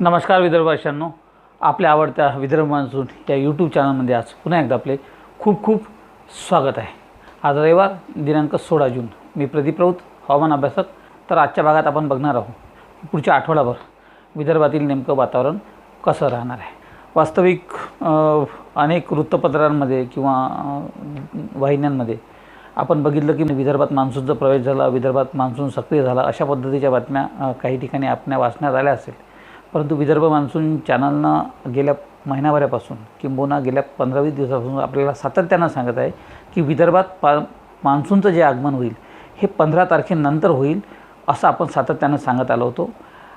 नमस्कार विदर्भाशांनो आपल्या आवडत्या विदर्भ मान्सून या यूट्यूब चॅनलमध्ये आज पुन्हा एकदा आपले खूप खूप स्वागत आहे. आज रविवार दिनांक सोळा जून. मी प्रदीप राऊत हवामान अभ्यासक. तर आजच्या भागात आपण बघणार आहोत पुढच्या आठवडाभर विदर्भातील नेमकं वातावरण कसं राहणार आहे. वास्तविक अनेक वृत्तपत्रांमध्ये किंवा वाहिन्यांमध्ये आपण बघितलं की विदर्भात मान्सूनचा प्रवेश झाला विदर्भात मान्सून सक्रिय झाला अशा पद्धतीच्या बातम्या काही ठिकाणी आपल्या वाचण्यात आल्या असेल. परंतु विदर्भ मान्सून चॅनलनं गेल्या महिनाभरापासून किंबहुना गेल्या पंधरा वीस दिवसापासून आपल्याला सातत्यानं सांगत आहे की विदर्भात पा मान्सूनचं जे आगमन होईल हे पंधरा तारखेनंतर होईल असं आपण सातत्यानं सांगत आलो होतो.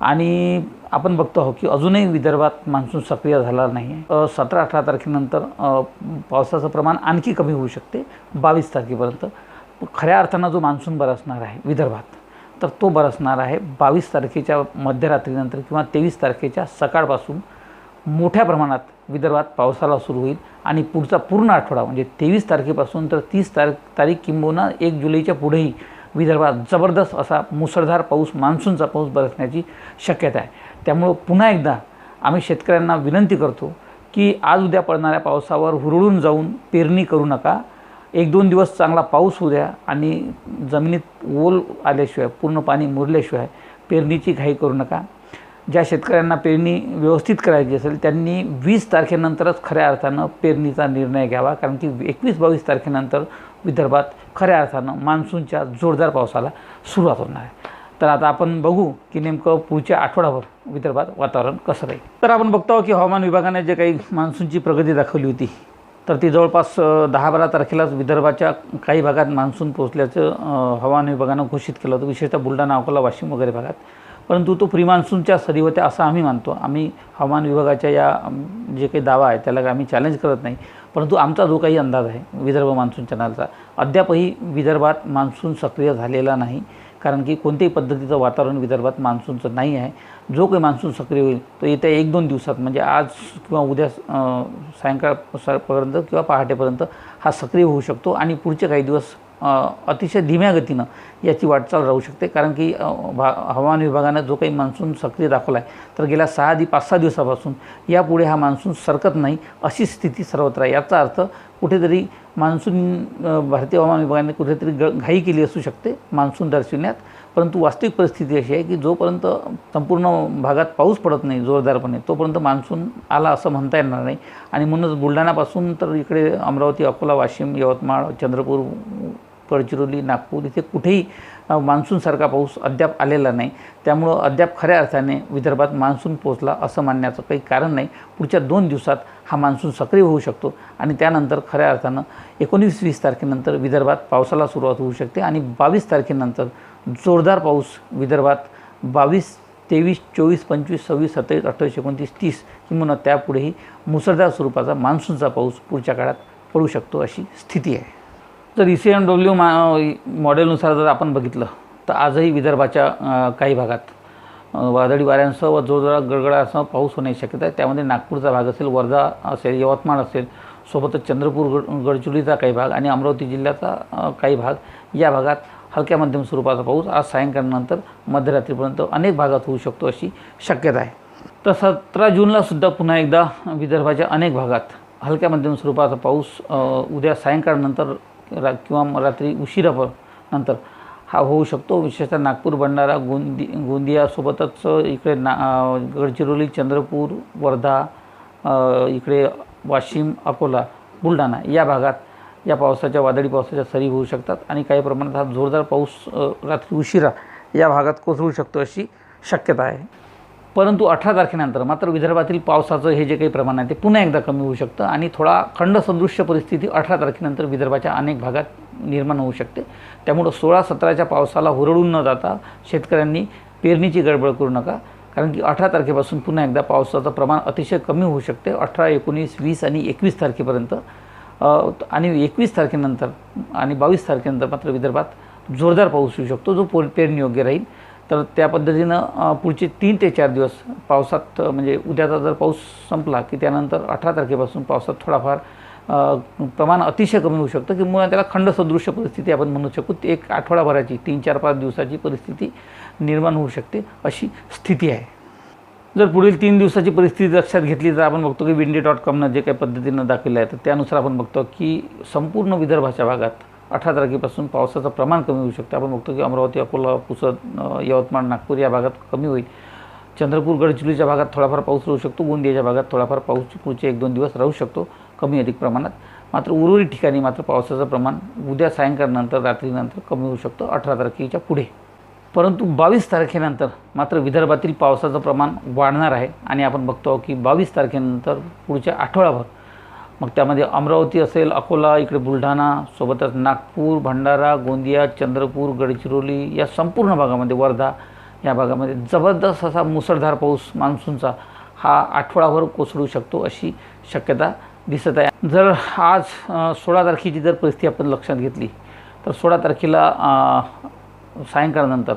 आणि आपण बघतो आहोत की अजूनही विदर्भात मान्सून सक्रिय झाला नाही आहे सतरा अठरा तारखेनंतर पावसाचं प्रमाण आणखी कमी होऊ शकते बावीस तारखेपर्यंत. खऱ्या अर्थानं जो मान्सून बरसणार आहे विदर्भात तर तो बरसणार आहे बावीस तारखेच्या मध्यरात्रीनंतर किंवा तेवीस तारखेच्या सकाळपासून मोठ्या प्रमाणात विदर्भात पावसाला सुरू होईल आणि पुढचा पूर्ण आठवडा म्हणजे तेवीस तारखेपासून तर तीस तारीख तारीख किंबहुना एक जुलैच्या पुढेही विदर्भात जबरदस्त असा मुसळधार पाऊस मान्सूनचा पाऊस बरसण्याची शक्यता आहे. त्यामुळं पुन्हा एकदा आम्ही शेतकऱ्यांना विनंती करतो की आज उद्या पडणाऱ्या पावसावर हुरळून जाऊन पेरणी करू नका. एक दोन दिवस चांगला पाऊस होऊ द्या आणि जमिनीत ओल आल्याशिवाय पूर्ण पाणी मुरल्याशिवाय पेरणीची घाई करू नका. ज्या शेतकऱ्यांना पेरणी व्यवस्थित करायची असेल त्यांनी वीस तारखेनंतरच खऱ्या अर्थानं पेरणीचा निर्णय घ्यावा. कारण की एकवीस बावीस तारखेनंतर विदर्भात खऱ्या अर्थानं मान्सूनच्या जोरदार पावसाला सुरुवात होणार आहे. तर आता आपण बघू की नेमकं पुढच्या आठवड्याभर विदर्भात वातावरण कसं राहील. तर आपण बघतो की हवामान विभागाने जे काही मान्सूनची प्रगती दाखवली होती तर ती जवळपास दहा बारा तारखेलाच विदर्भाच्या काही भागात मान्सून पोहोचल्याचं हवामान विभागानं घोषित केलं होतं. विशेषतः बुलढाणा अकोला वाशिम वगैरे भागात. परंतु तो प्री मान्सूनच्या सरी होत्या असं आम्ही मानतो. आम्ही हवामान विभागाच्या या जे काही दावा आहे त्याला आम्ही चॅलेंज करत नाही. परंतु आमचा जो काही अंदाज आहे विदर्भ मान्सून चॅनलचा अद्यापही विदर्भात मान्सून सक्रिय झालेला नाही. कारण की कोणत्याही पद्धतीचं वातावरण विदर्भात मान्सूनचं नाही आहे. जो काही मान्सून सक्रिय होईल तो येत्या एक दोन दिवसात म्हणजे आज किंवा उद्या सायंकाळपर्यंत किंवा पहाटेपर्यंत हा सक्रिय होऊ शकतो. आणि पुढचे काही दिवस अतिशय धीम्या गतीनं याची वाटचाल राहू शकते. कारण की भा हवामान विभागानं जो काही मान्सून सक्रिय दाखवला आहे तर गेल्या सहा दि पाच सहा दिवसापासून यापुढे हा मान्सून सरकत नाही अशी स्थिती सर्वत्र आहे. याचा अर्थ कुठेतरी मान्सून भारतीय हवामान विभागाने कुठेतरी ग घाई केली असू शकते मान्सून दर्शविण्यात. परंतु वास्तविक परिस्थिती अशी आहे की जोपर्यंत संपूर्ण भागात पाऊस पडत नाही जोरदारपणे तोपर्यंत मान्सून आला असं म्हणता येणार नाही. आणि म्हणूनच बुलढाण्यापासून तर इकडे अमरावती अकोला वाशिम यवतमाळ चंद्रपूर गडचिरोली नागपूर इथे कुठेही मान्सूनसारखा पाऊस अद्याप आलेला नाही. त्यामुळं अद्याप खऱ्या अर्थाने विदर्भात मान्सून पोचला असं मानण्याचं काही कारण नाही. पुढच्या दोन दिवसात हा मान्सून सक्रिय होऊ शकतो आणि त्यानंतर खऱ्या अर्थानं एकोणीस वीस तारखेनंतर विदर्भात पावसाला सुरुवात होऊ शकते आणि बावीस तारखेनंतर जोरदार पाऊस विदर्भात बावीस तेवीस चोवीस पंचवीस सव्वीस सत्तावीस अठ्ठावीस एकोणतीस तीस किंवा त्यापुढेही मुसळधार स्वरूपाचा मान्सूनचा पाऊस पुढच्या काळात पडू शकतो अशी स्थिती आहे. जर ई सी एम डब्ल्यू मा मॉडेलनुसार जर आपण बघितलं तर आजही विदर्भाच्या काही भागात वादळी वाऱ्यांसह व जोरदार गडगडासह पाऊस होण्याची शक्यता आहे. त्यामध्ये नागपूरचा भाग असेल वर्धा असेल यवतमाळ असेल सोबतच चंद्रपूर गड गडचिरोलीचा काही भाग आणि अमरावती जिल्ह्याचा काही भाग या भागात हलक्या मध्यम स्वरूपाचा पाऊस आज सायंकाळनंतर मध्यरात्रीपर्यंत अनेक भागात होऊ शकतो अशी शक्यता आहे. तर सतरा जूनला सुद्धा पुन्हा एकदा विदर्भाच्या अनेक भागात हलक्या मध्यम स्वरूपाचा पाऊस उद्या सायंकाळनंतर रा किंवा रात्री रात्री उशिरापर नंतर. हा होऊ शकतो. विशेषतः नागपूर भंडारा गोंदी गोंदियासोबतच इकडे ना गडचिरोली चंद्रपूर वर्धा इकडे वाशिम अकोला बुलढाणा या भागात या पावसाच्या वादळी पावसाच्या सरी होऊ शकतात आणि काही प्रमाणात हा जोरदार पाऊस रात्री उशिरा या भागात कोसळू शकतो अशी शक्यता आहे. परंतु अठरा तारखेनंतर मात्र विदर्भातील पावसाचं हे जे काही प्रमाण आहे ते पुन्हा एकदा कमी होऊ शकतं आणि थोडा खंडसदृश्य परिस्थिती अठरा तारखेनंतर विदर्भाच्या अनेक भागात निर्माण होऊ शकते. त्यामुळं सोळा सतराच्या पावसाला हुरळून न जाता शेतकऱ्यांनी पेरणीची गडबड करू नका कारण की अठरा तारखेपासून पुन्हा एकदा पावसाचं प्रमाण अतिशय कमी होऊ शकते. अठरा एकोणीस वीस आणि एकवीस तारखेपर्यंत आणि एकवीस तारखेनंतर आणि बावीस तारखेनंतर मात्र विदर्भात जोरदार पाऊस येऊ शकतो जो पो पेरणीयोग्य राहील. तर त्या पद्धतीनं पुढचे तीन ते चार दिवस पावसात म्हणजे उद्याचा जर पाऊस संपला की त्यानंतर अठरा तारखेपासून पावसात थोडाफार प्रमाण अतिशय कमी होऊ शकतं किंवा त्याला खंडसदृश्य परिस्थिती आपण म्हणू शकू. ती एक आठवडाभराची तीन चार पाच दिवसाची परिस्थिती निर्माण होऊ शकते अशी स्थिती आहे. जर पुढील तीन दिवसाची परिस्थिती लक्षात घेतली तर आपण बघतो की विंडी डॉट कॉमनं जे काही पद्धतीनं दाखवलं आहे तर त्यानुसार आपण बघतो की संपूर्ण विदर्भाच्या भागात अठरा तारखेपासून पावसाचं प्रमाण कमी होऊ शकतं. आपण बघतो की अमरावती अकोला पुसद यवतमाळ नागपूर या भागात कमी होईल. चंद्रपूर गडचिरोलीच्या भागात थोडाफार पाऊस राहू शकतो. गोंदियाच्या भागात थोडाफार पाऊस पुढचे एक दोन दिवस राहू शकतो कमी अधिक प्रमाणात. मात्र उर्वरित ठिकाणी मात्र पावसाचं प्रमाण उद्या सायंकाळनंतर रात्रीनंतर कमी होऊ शकतं अठरा तारखेच्या पुढे. परंतु बावीस तारखेनंतर मात्र विदर्भातील पावसाचं प्रमाण वाढणार आहे. आणि आपण बघतो की बावीस तारखेनंतर पुढच्या आठवडाभर मग त्यामध्ये अमरावती असेल अकोला इकडे बुलढाणा सोबतच नागपूर भंडारा गोंदिया चंद्रपूर गडचिरोली या संपूर्ण भागामध्ये वर्धा या भागामध्ये जबरदस्त असा मुसळधार पाऊस मान्सूनचा हा आठवडाभर कोसळू शकतो अशी शक्यता दिसत आहे. जर आज सोळा तारखेची जर परिस्थिती आपण लक्षात घेतली तर सोळा तारखेला सायंकाळनंतर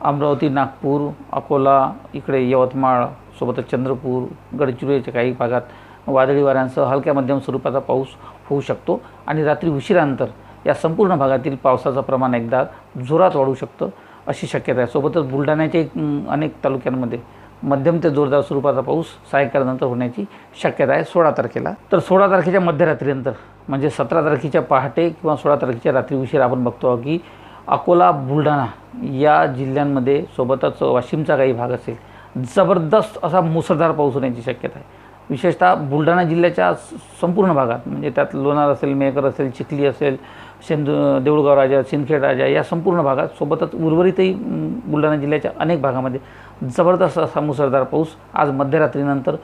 अमरावती नागपूर अकोला इकडे यवतमाळ सोबतच चंद्रपूर गडचिरोलीच्या काही भागात वादळी वाऱ्यांसह हलक्या मध्यम स्वरूपाचा पाऊस होऊ शकतो आणि रात्री उशिरानंतर या संपूर्ण भागातील पावसाचं प्रमाण एकदा जोरात वाढू शकतं अशी शक्यता आहे. सोबतच बुलढाण्याच्या एक, अनेक तालुक्यांमध्ये मध्यम ते जोरदार स्वरूपाचा पाऊस सायंकाळनंतर होण्याची शक्यता आहे. सोळा तारखेला. तर सोळा तारखेच्या मध्यरात्रीनंतर म्हणजे सतरा तारखेच्या पहाटे किंवा सोळा तारखेच्या रात्री उशीर आपण बघतो की अकोला बुलढाणा या जिल्ह्यांमध्ये सोबतच वाशिमचा काही भाग असेल जबरदस्त असा मुसळधार पाऊस होण्याची शक्यता आहे. विशेषतः बुलढाणा जिल्ह्याच्या संपूर्ण भागात म्हणजे त्यात लोणार असेल मेहकर असेल चिखली असेल शेंदू देऊळगाव राजा सिंदखेड राजा या संपूर्ण भागात सोबतच उर्वरितही बुलढाणा जिल्ह्याच्या अनेक भागामध्ये जबरदस्त असा मुसळधार पाऊस आज मध्यरात्रीनंतर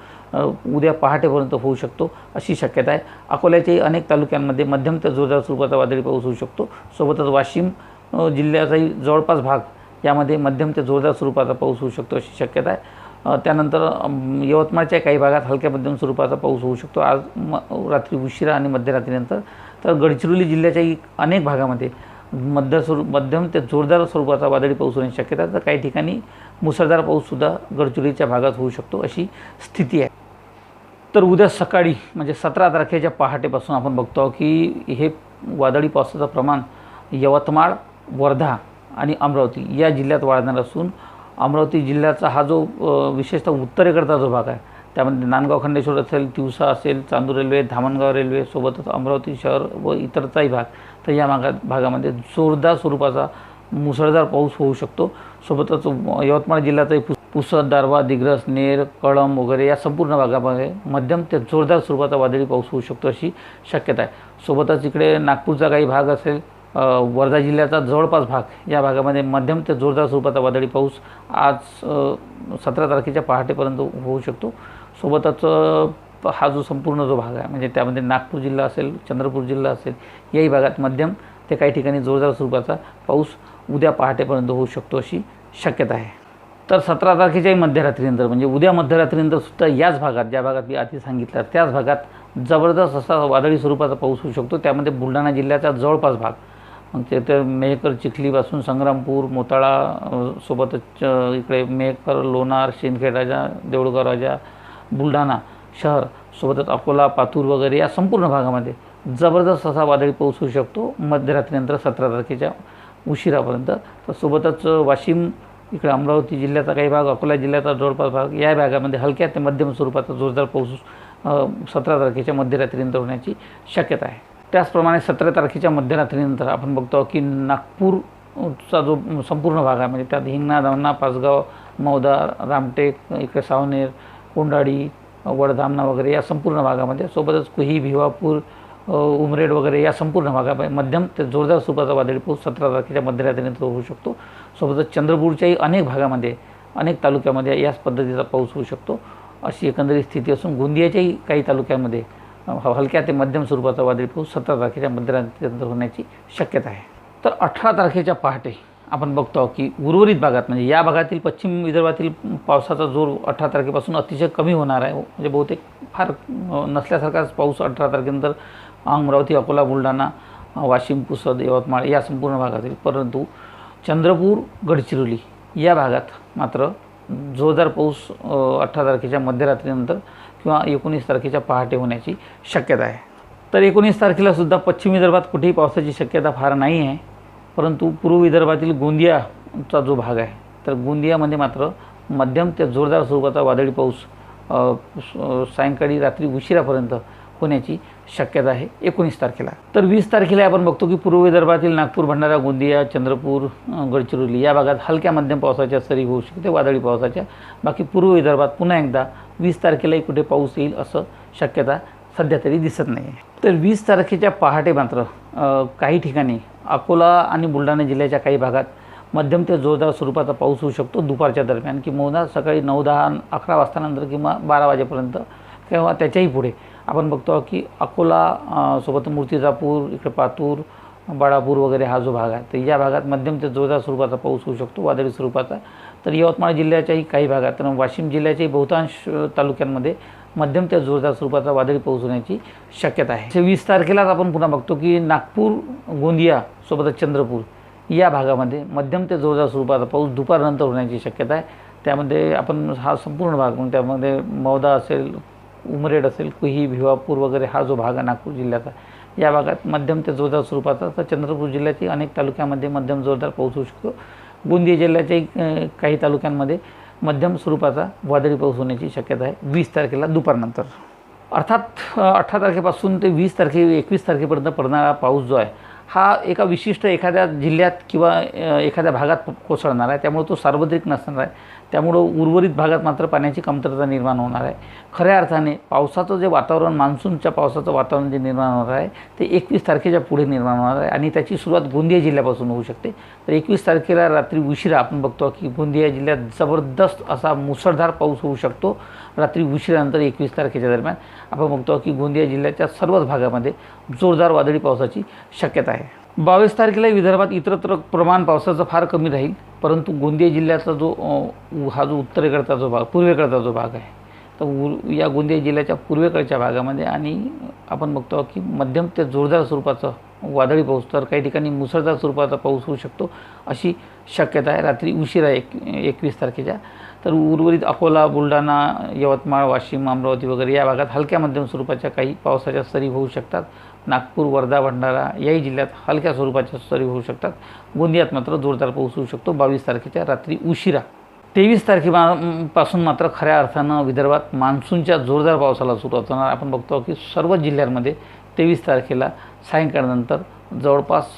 उद्या पहाटेपर्यंत होऊ शकतो अशी शक्यता आहे. अकोल्याच्याही अनेक तालुक्यांमध्ये मध्यम ते जोरदार स्वरूपाचा वादळी पाऊस होऊ शकतो. सोबतच वाशिम जिल्ह्याचाही जवळपास भाग यामध्ये मध्यम ते जोरदार स्वरूपाचा पाऊस होऊ शकतो अशी शक्यता आहे. त्यानंतर यवतमाळच्या काही भागात हलक्या मध्यम स्वरूपाचा पाऊस होऊ शकतो. आज म रात्री उशिरा आणि मध्यरात्रीनंतर. तर गडचिरोली जिल्ह्याच्याही अनेक भागामध्ये मध्य स्वरूप मध्यम ते जोरदार स्वरूपाचा वादळी पाऊस होण्याची शक्यता तर काही ठिकाणी मुसळधार पाऊससुद्धा गडचिरोलीच्या भागात होऊ शकतो अशी स्थिती आहे. तर उद्या सकाळी म्हणजे सतरा तारखेच्या पहाटेपासून आपण बघतो की हे वादळी पावसाचं प्रमाण यवतमाळ वर्धा आणि अमरावती या जिल्ह्यात वाढणार असून अमरावती जिल्ह्याचा हा जो विशेषतः उत्तरेकडचा जो भाग आहे त्यामध्ये नांदगाव खंडेश्वर असेल तिवसा असेल चांदूर रेल्वे धामणगाव रेल्वे सोबतच अमरावती शहर व इतरचाही भाग तर या भागात भागामध्ये जोरदार स्वरूपाचा मुसळधार पाऊस होऊ शकतो. सोबतच यवतमाळ जिल्ह्याचाही पुस पुसद दारवा दिग्रस नेर कळम वगैरे या संपूर्ण भागामध्ये मध्यम ते जोरदार स्वरूपाचा वादळी पाऊस होऊ शकतो अशी शक्यता आहे. सोबतच इकडे नागपूरचा काही भाग असेल वर्धा जिल्ह्याचा जवळपास भाग या भागामध्ये मध्यम ते जोरदार स्वरूपाचा वादळी पाऊस आज सतरा तारखेच्या पहाटेपर्यंत होऊ शकतो. सोबतच हा जो संपूर्ण जो भाग आहे म्हणजे त्यामध्ये नागपूर जिल्हा असेल चंद्रपूर जिल्हा असेल याही भागात मध्यम ते काही ठिकाणी जोरदार स्वरूपाचा पाऊस उद्या पहाटेपर्यंत होऊ शकतो अशी शक्यता आहे. तर सतरा तारखेच्याही मध्यरात्रीनंतर म्हणजे उद्या मध्यरात्रीनंतर सुद्धा याच भागात ज्या भागात मी आधी सांगितलं त्याच भागात जबरदस्त असा वादळी स्वरूपाचा पाऊस होऊ शकतो. त्यामध्ये बुलढाणा जिल्ह्याचा जवळपास भाग मग ते तर मेहकर चिखलीपासून संग्रामपूर मोताळा सोबतच इकडे मेहकर लोणार शिंदखेड राजा राजा बुलढाणा शहर सोबतच अकोला पातूर वगैरे या संपूर्ण भागामध्ये जबरदस्त असा वादळी पाऊस होऊ शकतो. मध्यरात्रीनंतर सतरा तारखेच्या उशिरापर्यंत. तर सोबतच वाशिम इकडे अमरावती जिल्ह्याचा काही भाग अकोला जिल्ह्याचा जवळपास भाग या भागामध्ये हलक्या ते मध्यम स्वरूपाचा जोरदार पाऊस सतरा तारखेच्या मध्यरात्रीनंतर होण्याची शक्यता आहे. त्याचप्रमाणे सतरा तारखेच्या मध्यरात्रीनंतर आपण बघतो की नागपूरचा जो संपूर्ण भाग आहे म्हणजे त्यात हिंगणा धामणा पाचगाव मौदा रामटेक इकडे सावनेर कोंडाळी वडधामणा वगैरे या संपूर्ण भागामध्ये सोबतच कुही भिवापूर उमरेड वगैरे या संपूर्ण भागामध्ये मध्यम ते जोरदार स्वरूपाचा वादळी पाऊस सतरा तारखेच्या मध्यरात्रीनंतर होऊ शकतो. सोबतच चंद्रपूरच्याही अनेक भागामध्ये अनेक तालुक्यामध्ये याच पद्धतीचा पाऊस होऊ शकतो. अशी एकंदरीत स्थिती असून गोंदियाच्याही काही तालुक्यामध्ये हलक्या ते मध्यम स्वरूपाचा वादळी पाऊस सतरा तारखेच्या मध्यरात्रीनंतर होण्याची शक्यता आहे. तर अठरा तारखेच्या पहाटे आपण बघतो की उर्वरित भागात म्हणजे या भागातील पश्चिम विदर्भातील पावसाचा जोर अठरा तारखेपासून अतिशय कमी होणार आहे. म्हणजे बहुतेक फार नसल्यासारखाच पाऊस अठरा तारखेनंतर अमरावती अकोला बुलढाणा वाशिम पुसद यवतमाळ या संपूर्ण भागातील परंतु चंद्रपूर गडचिरोली या भागात मात्र जोरदार पाऊस अठरा तारखेच्या मध्यरात्रीनंतर किंवा एकोणीस तारखेच्या पहाटे होण्याची शक्यता आहे. तर एकोणीस तारखेलासुद्धा पश्चिम विदर्भात कुठेही पावसाची शक्यता फार नाही आहे. परंतु पूर्व विदर्भातील गोंदियाचा जो भाग आहे तर गोंदियामध्ये मात्र मध्यम ते जोरदार स्वरूपाचा वादळी पाऊस सायंकाळी रात्री उशिरापर्यंत होण्याची शक्यता आहे एकोणीस तारखेला. तर वीस तारखेला आपण बघतो की पूर्व विदर्भातील नागपूर भंडारा गोंदिया चंद्रपूर गडचिरोली या भागात हलक्या मध्यम पावसाच्या सरी होऊ शकते वादळी पावसाच्या. बाकी पूर्व विदर्भात पुन्हा एकदा वीस तारखेलाही कुठे पाऊस येईल असं शक्यता सध्या तरी दिसत नाही आहे तर वीस तारखेच्या पहाटे मात्र काही ठिकाणी अकोला आणि बुलढाणा जिल्ह्याच्या काही भागात मध्यम ते जोरदार स्वरूपाचा पाऊस होऊ शकतो दुपारच्या दरम्यान. किंवा सकाळी नऊ दहा अकरा वाजतानंतर किंवा बारा वाजेपर्यंत किंवा त्याच्याही पुढे. आपण बघतो की अकोला सोबत मूर्तिजापूर इकडे पातूर बाळापूर वगैरे हा जो भाग आहे तर या भागात मध्यम ते जोरदार स्वरूपाचा पाऊस होऊ शकतो वादळी स्वरूपाचा. तर यवतमाळ जिल्ह्याच्याही काही भागात तर वाशिम जिल्ह्याच्याही बहुतांश तालुक्यांमध्ये मध्यम त्या जोरदार स्वरूपाचा वादळी पाऊस होण्याची शक्यता आहे. वीस तारखेलाच आपण पुन्हा बघतो की नागपूर गोंदिया सोबतच चंद्रपूर या भागामध्ये मध्यम ते जोरदार स्वरूपाचा पाऊस दुपारनंतर होण्याची शक्यता आहे. त्यामध्ये आपण हा संपूर्ण भाग म्हणून त्यामध्ये मौदा असेल उमरेड असेल कुही भिवापूर वगैरे हा जो भाग आहे नागपूर जिल्ह्याचा या भागात मध्यम ते जोरदार स्वरूपाचा तर चंद्रपूर जिल्ह्याची अनेक तालुक्यामध्ये मध्यम जोरदार पाऊस होऊ शकतो. गोंदिया जिल्ह्याच्याही काही तालुक्यांमध्ये मध्यम स्वरूपाचा वादळी पाऊस होण्याची शक्यता आहे. वीस तारखेला दुपारनंतर. अर्थात अठरा तारखेपासून ते वीस तारखे एकवीस तारखेपर्यंत पडणारा पाऊस जो आहे हा एका विशिष्ट एखाद्या जिल्ह्यात किंवा एखाद्या भागात कोसळणार आहे. त्यामुळे तो सार्वत्रिक नसणार आहे. त्यामुळं उर्वरित भागात मात्र पाण्याची कमतरता निर्माण होणार आहे. खऱ्या अर्थाने पावसाचं जे वातावरण मान्सूनच्या पावसाचं वातावरण जे निर्माण होणार आहे ते एकवीस तारखेच्या पुढे निर्माण होणार आहे आणि त्याची सुरुवात गोंदिया जिल्ह्यापासून होऊ शकते. तर एकवीस तारखेला रात्री उशिरा आपण बघतो की गोंदिया जिल्ह्यात जबरदस्त असा मुसळधार पाऊस होऊ शकतो. रात्री उशिरानंतर एकवीस तारखेच्या दरम्यान आपण बघतो की गोंदिया जिल्ह्याच्या सर्वच भागामध्ये जोरदार वादळी पावसाची शक्यता आहे. बावीस तारखेला विदर्भात इतरत्र प्रमाण पावसाचं फार कमी राहील परंतु गोंदिया जिल्ह्याचा जो हा जो उत्तरेकडचा जो भाग पूर्वेकडचा जो भाग आहे तर उ या गोंदिया जिल्ह्याच्या पूर्वेकडच्या भागामध्ये आणि आपण बघतो की मध्यम ते जोरदार स्वरूपाचं वादळी पाऊस तर काही ठिकाणी मुसळधार स्वरूपाचा पाऊस होऊ शकतो अशी शक्यता आहे. रात्री उशिरा एक एकवीस तारखेच्या तर उर्वरित अकोला बुलढाणा यवतमाळ वाशिम अमरावती वगैरे या भागात हलक्या मध्यम स्वरूपाच्या काही पावसाच्या सरी होऊ शकतात. नागपूर वर्धा भंडारा याही जिल्ह्यात हलक्या स्वरूपाच्या सरी होऊ शकतात. गोंदियात मात्र जोरदार पाऊस होऊ शकतो. बावीस तारखेच्या रात्री उशिरा. तेवीस तारखेपासून मात्र खऱ्या अर्थानं विदर्भात मान्सूनच्या जोरदार पावसाला सुरुवात होणार. आपण बघतो की सर्व जिल्ह्यांमध्ये तेवीस तारखेला सायंकाळनंतर जवळपास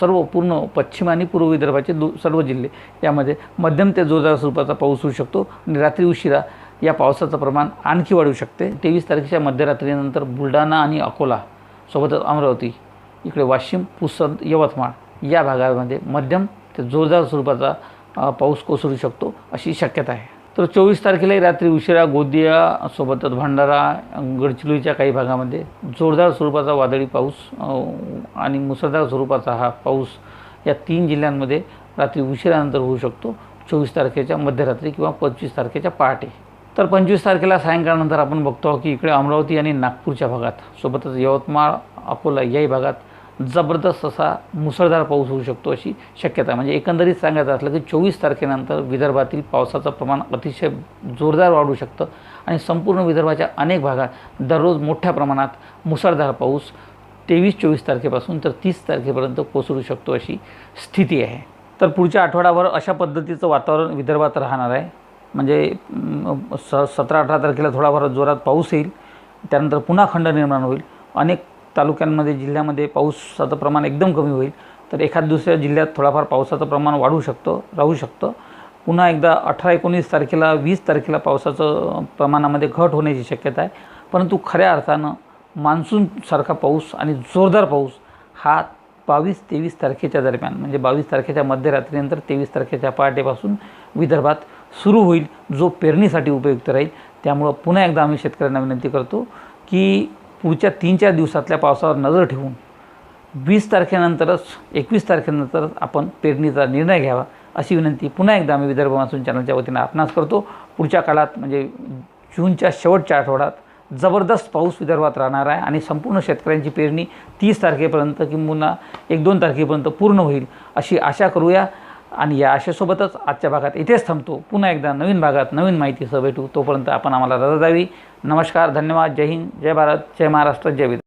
सर्व पूर्ण पश्चिम आणि पूर्व विदर्भाचे दो सर्व जिल्हे यामध्ये मध्यम ते जोरदार स्वरूपाचा पाऊस होऊ शकतो आणि रात्री उशिरा या पावसाचं प्रमाण आणखी वाढू शकते. तेवीस तारखेच्या मध्यरात्रीनंतर बुलढाणा आणि अकोला सोबतच अमरावती इकडे वाशिम पुसद यवतमाळ या भागामध्ये मध्यम ते जोरदार स्वरूपाचा पाऊस कोसळू शकतो अशी शक्यता आहे. तर चोवीस तारखेलाही रात्री उशिरा गोंदिया सोबतच भंडारा गडचिरोलीच्या काही भागामध्ये जोरदार स्वरूपाचा वादळी पाऊस आणि मुसळधार स्वरूपाचा हा पाऊस या तीन जिल्ह्यांमध्ये रात्री उशिरानंतर होऊ शकतो. चोवीस तारखेच्या मध्यरात्री किंवा पंचवीस तारखेच्या पहाटे. तर पंचवीस तारखेला सायंकाळनंतर आपण बघतो की इकडे अमरावती आणि नागपूरच्या भागात सोबतच यवतमाळ अकोला याही भागात जबरदस्त असा मुसळधार पाऊस होऊ शकतो अशी शक्यता. म्हणजे एकंदरीत सांगायचं असलं की चोवीस तारखेनंतर विदर्भातील पावसाचं प्रमाण अतिशय जोरदार वाढू शकतं आणि संपूर्ण विदर्भाच्या अनेक भागात दररोज मोठ्या प्रमाणात मुसळधार पाऊस तेवीस चोवीस तारखेपासून तर तीस तारखेपर्यंत कोसळू शकतो अशी स्थिती आहे. तर पुढच्या आठवड्यावर अशा पद्धतीचं वातावरण विदर्भात राहणार आहे. म्हणजे स सतरा अठरा तारखेला थोडाफार जोरात पाऊस येईल. त्यानंतर पुन्हा खंड निर्माण होईल. अनेक तालुक्यांमध्ये जिल्ह्यामध्ये पाऊसाचं प्रमाण एकदम कमी होईल. तर एखाद दुसऱ्या जिल्ह्यात थोडाफार पावसाचं प्रमाण वाढू शकतं राहू शकतं. पुन्हा एकदा अठरा एकोणीस तारखेला वीस तारखेला पावसाचं प्रमाणामध्ये घट होण्याची शक्यता आहे. परंतु खऱ्या अर्थानं मान्सूनसारखा पाऊस आणि जोरदार पाऊस हा बावीस तेवीस तारखेच्या दरम्यान म्हणजे बावीस तारखेच्या मध्यरात्रीनंतर तेवीस तारखेच्या पहाटेपासून विदर्भात सुरू होईल जो पेरणीसाठी उपयुक्त राहील. त्यामुळं पुन्हा एकदा आम्ही शेतकऱ्यांना विनंती करतो की पुढच्या तीन चार दिवसातल्या पावसावर नजर ठेवून वीस तारखेनंतरच एकवीस तारखेनंतरच आपण पेरणीचा निर्णय घ्यावा अशी विनंती पुन्हा एकदा आम्ही विदर्भ मान्सून चॅनलच्या वतीनं आपणास करतो. पुढच्या काळात म्हणजे जूनच्या शेवटच्या आठवड्यात जबरदस्त पाऊस विदर्भात राहणार आहे आणि संपूर्ण शेतकऱ्यांची पेरणी तीस तारखेपर्यंत किंबहुना एक दोन तारखेपर्यंत पूर्ण होईल अशी आशा करूया. आणि या आशेसोबतच आजच्या भागात इथेच थांबतो. पुन्हा एकदा नवीन भागात नवीन माहितीसह भेटू तोपर्यंत आपण आम्हाला रजा द्यावी. नमस्कार धन्यवाद. जय हिंद जय भारत जय महाराष्ट्र जय विदर्भ.